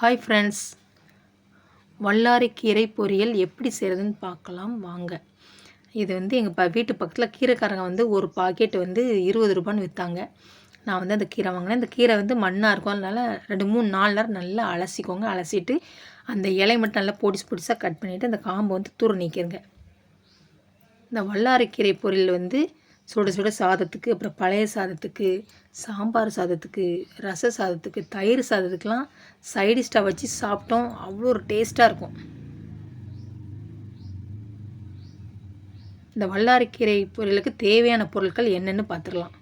Hi friends வல்லாரைக்கீரை பொரியல் எப்படி செய்கிறதுன்னு பார்க்கலாம் வாங்க. இது வந்து எங்கள் ப வீட்டு பக்கத்தில் கீரைக்காரங்க வந்து ஒரு பாக்கெட் வந்து இருபது ரூபான்னு விற்றாங்க நான் வந்து அந்த கீரை வாங்கினேன். இந்த கீரை வந்து மண்ணாக இருக்கும். அதனால் ரெண்டு மூணு நாலு நேரம் நல்லா அலசிக்கோங்க. அலசிட்டு அந்த இலை மட்டும் நல்லா பொடிசு பொடிசாக கட் பண்ணிவிட்டு அந்த காம்பை வந்து தூர நீக்கிருங்க. இந்த வல்லாரைக்கீரை பொரியல் வந்து சுட சுட சாதத்துக்கு அப்புறம் பழைய சாதத்துக்கு சாம்பார் சாதத்துக்கு ரச சாதத்துக்கு தயிர் சாதத்துக்கெலாம் சைடிஷ்டாக வச்சு சாப்பிட்டோம். அவ்வளோ ஒரு டேஸ்ட்டாக இருக்கும். இந்த வல்லாரைக்கீரை பொரியலுக்கு தேவையான பொருட்கள் என்னென்னு பார்த்துடலாம்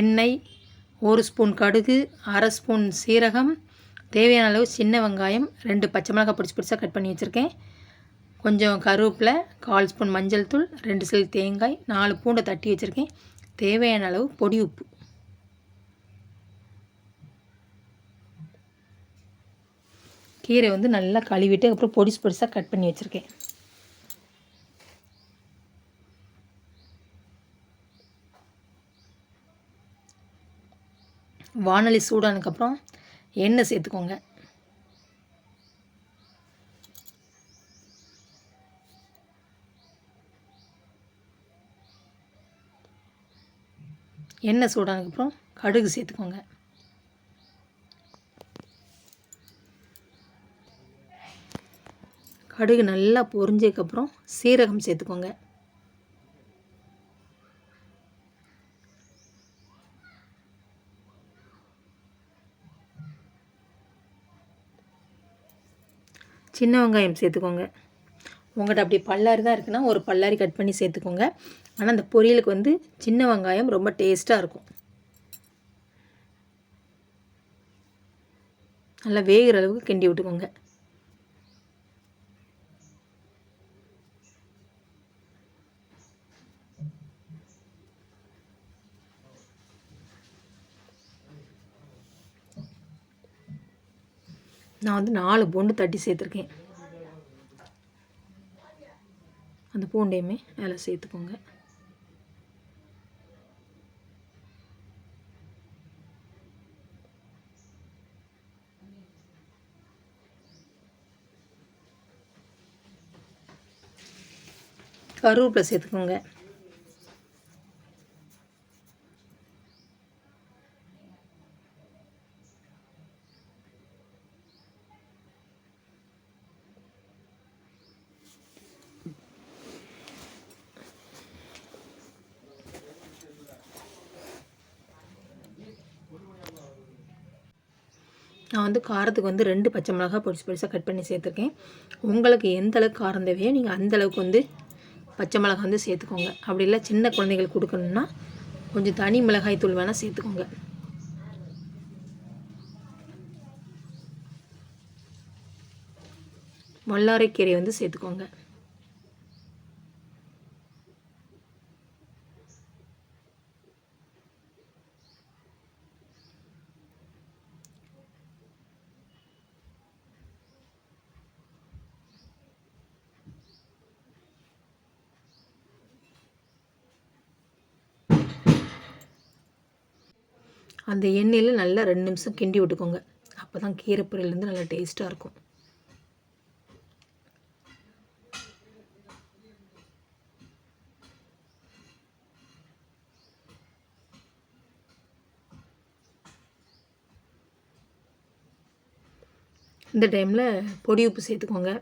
எண்ணெய் ஒரு ஸ்பூன் கடுகு அரை ஸ்பூன் சீரகம் தேவையான அளவு சின்ன வெங்காயம் ரெண்டு பச்சை மிளகாய் பிடிச்சி பிடிச்சா கட் பண்ணி வச்சுருக்கேன். கொஞ்சம் கருவேப்பிலை கால் ஸ்பூன் மஞ்சள் தூள் ரெண்டு சில் தேங்காய் நாலு பூண்டை தட்டி வச்சுருக்கேன். தேவையான அளவு பொடி உப்பு. கீரை வந்து நல்லா கழுவிட்டு அப்புறம் பொடிசு பொடிசாக கட் பண்ணி வச்சுருக்கேன். வானொலி சூடானதுக்கப்புறம் எண்ணெய் சேர்த்துக்கோங்க. எண்ணெய் சூடானதுக்கப்புறம் கடுகு சேர்த்துக்கோங்க. கடுகு நல்லா பொரிஞ்சதுக்கப்புறம் சீரகம் சேர்த்துக்கோங்க. சின்ன வெங்காயம் சேர்த்துக்கோங்க. உங்கள்கிட்ட அப்படி பல்லாரி தான் இருக்குன்னா ஒரு பல்லாரி கட் பண்ணி சேர்த்துக்கோங்க. ஆனால் அந்த பொரியலுக்கு வந்து சின்ன வெங்காயம் ரொம்ப டேஸ்ட்டாக இருக்கும். நல்லா வேகிற அளவுக்கு கிண்டி விட்டுக்கோங்க. நான் வந்து நாலு பொண்டு தட்டி சேர்த்துருக்கேன். பூண்டையுமே அதில் சேர்த்துக்கோங்க. கருவேப்பிலை சேர்த்துக்கோங்க. நான் வந்து காரத்துக்கு வந்து ரெண்டு பச்சை மிளகா பொடிசு பொடிசாக கட் பண்ணி சேர்த்துருக்கேன். உங்களுக்கு எந்த அளவுக்கு காரம் தேவையோ நீங்கள் அந்தளவுக்கு வந்து பச்சை மிளகா வந்து சேர்த்துக்கோங்க. அப்படி இல்லை சின்ன குழந்தைங்களுக்கு கொடுக்கணுன்னா கொஞ்சம் தனி மிளகாய் தூள் வேணால் சேர்த்துக்கோங்க. வல்லாரைக்கீரை வந்து சேர்த்துக்கோங்க. அந்த எண்ணெயில் நல்லா ரெண்டு நிமிஷம் கிண்டி விட்டுக்கோங்க. அப்போ தான் கீரை பொரியல் நல்லா டேஸ்ட்டாக இருக்கும். இந்த டைமில் பொடி உப்பு சேர்த்துக்கோங்க.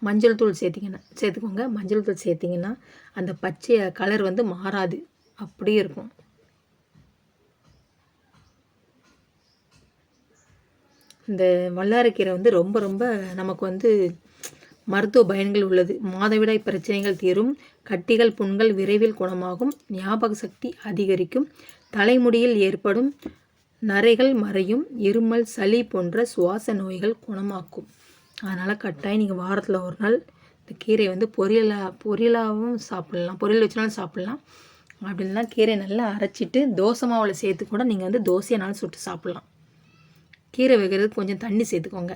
மஞ்சள் தூள் சேர்த்திங்கன்னா சேர்த்துக்கோங்க. மஞ்சள் தூள் சேர்த்திங்கன்னா அந்த பச்சை கலர் வந்து மாறாது. அப்படியே இருக்கும். இந்த வல்லாரக்கீரை வந்து ரொம்ப ரொம்ப நமக்கு வந்து மருத்துவ பயன்கள் உள்ளது. மாதவிடாய் பிரச்சனைகள் தீரும். கட்டிகள் புண்கள் விரைவில் குணமாகும். ஞாபக சக்தி அதிகரிக்கும். தலைமுடியில் ஏற்படும் நரைகள் மறையும். இருமல் சளி போன்ற சுவாச நோய்கள் குணமாக்கும். அதனால் கட்டாயம் நீங்கள் வாரத்தில் ஒரு நாள் இந்த கீரையை வந்து பொரியலாக பொரியலாகவும் சாப்பிட்லாம். பொரியல் வச்சுனாலும் சாப்பிட்லாம். அப்படி இல்லைனா கீரையை நல்லா அரைச்சிட்டு தோசை மாவில் சேர்த்து கூட நீங்கள் வந்து தோசையானாலும் சுட்டு சாப்பிட்லாம். கீரை வைக்கிறதுக்கு கொஞ்சம் தண்ணி சேர்த்துக்கோங்க.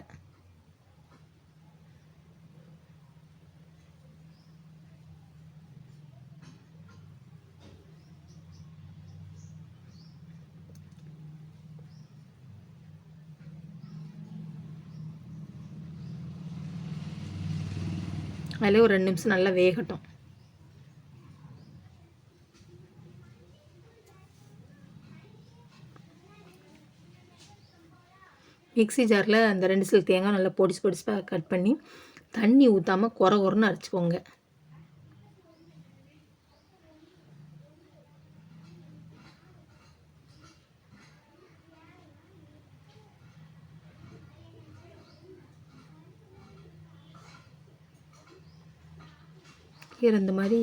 அதிலே ஒரு ரெண்டு நிமிஷம் நல்லா வேகட்டும். மிக்ஸி ஜாரில் அந்த ரெண்டு சில தேங்காய் நல்லா பொடிச்சு பொடிச்சு கட் பண்ணி தண்ணி ஊற்றாமல் குறை குறைன்னு அரைச்சிக்கோங்க. கீரை இந்த மாதிரி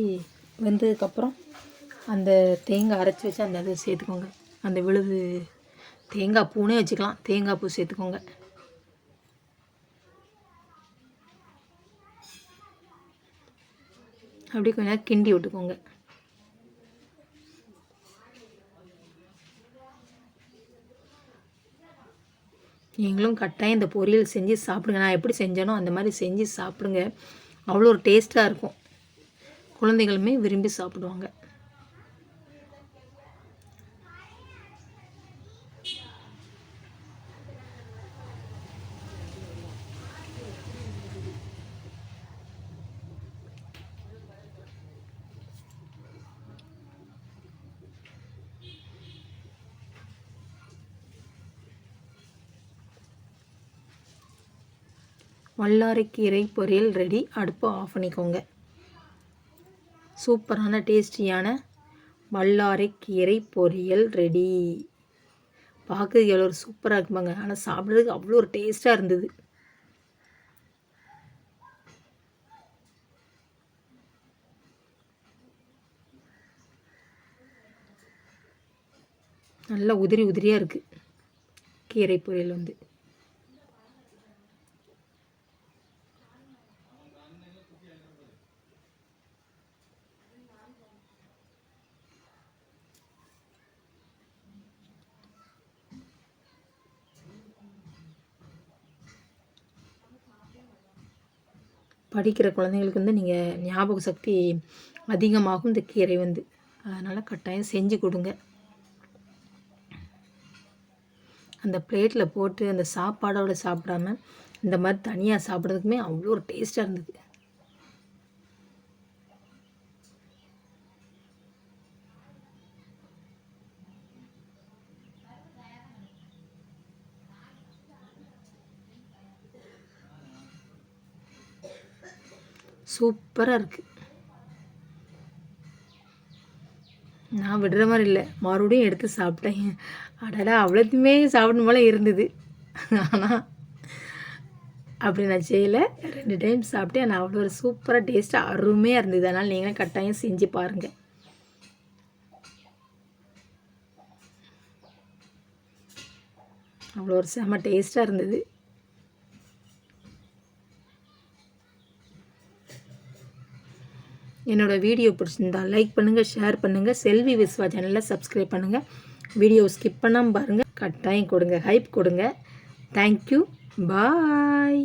வெந்ததுக்கப்புறம் அந்த தேங்காய் அரைச்சி வச்சு அந்த இதை சேர்த்துக்கோங்க. அந்த விழுது தேங்காய் பூனே வச்சுக்கலாம். தேங்காய் பூ சேர்த்துக்கோங்க. அப்படியே கொஞ்ச நேரம் கிண்டி விட்டுக்கோங்க. நீங்களும் கட்டாயம் இந்த பொரியல் செஞ்சு சாப்பிடுங்க. நான் எப்படி செஞ்சேனோ அந்த மாதிரி செஞ்சு சாப்பிடுங்க. அவ்வளோ ஒரு டேஸ்ட்டாக இருக்கும். குழந்தைகளுமே விரும்பி சாப்பிடுவாங்க. வல்லாரைக்கீரை பொரியல் ரெடி அடுப்பு ஆஃப் பண்ணிக்கோங்க. சூப்பரான டேஸ்டியான வல்லாரைக்கீரை பொரியல் ரெடி. பார்க்குறதுக்கு எவ்வளோ ஒரு சூப்பராக இருக்குமாங்க. ஆனால் சாப்பிட்றதுக்கு அவ்வளோ ஒரு டேஸ்ட்டாக இருந்தது. நல்லா உதிரி உதிரியாக இருக்குது கீரை பொரியல் வந்து. படிக்கிற குழந்தைங்களுக்கு வந்து நீங்கள் ஞாபக சக்தி அதிகமாகும் இந்த கீரை வந்து. அதனால் கட்டாயம் செஞ்சு கொடுங்க. அந்த பிளேட்டில் போட்டு அந்த சாப்பாடோடு சாப்பிடாம இந்த மாதிரி தனியாக சாப்பிட்றதுக்குமே அவ்வளோ ஒரு டேஸ்ட்டாக இருந்தது. சூப்பராக இருக்குது நான் விடுற மாதிரி இல்லை. மறுபடியும் எடுத்து சாப்பிட்டேன். அடடா அவ்வளோத்தையுமே சாப்பிடும் போல் இருந்தது. ஆனால் அப்படி நான் செய்யலை. ரெண்டு டைம் சாப்பிட்டேன். நான் அவ்வளோ ஒரு சூப்பராக டேஸ்ட்டாக அருமையாக இருந்தது. அதனால் நீங்களும் கட்டாயம் செஞ்சு பாருங்கள் அவ்வளோ ஒரு செம்ம டேஸ்ட்டாக இருந்தது. என்னோடய வீடியோ பிடிச்சிருந்தா லைக் பண்ணுங்கள் ஷேர் பண்ணுங்கள் செல்வி விஸ்வா சேனலில் சப்ஸ்கிரைப் பண்ணுங்கள் வீடியோ ஸ்கிப் பண்ணாமல் பாருங்கள் கட்டாயம் கொடுங்க ஹைப் கொடுங்க. Thank you bye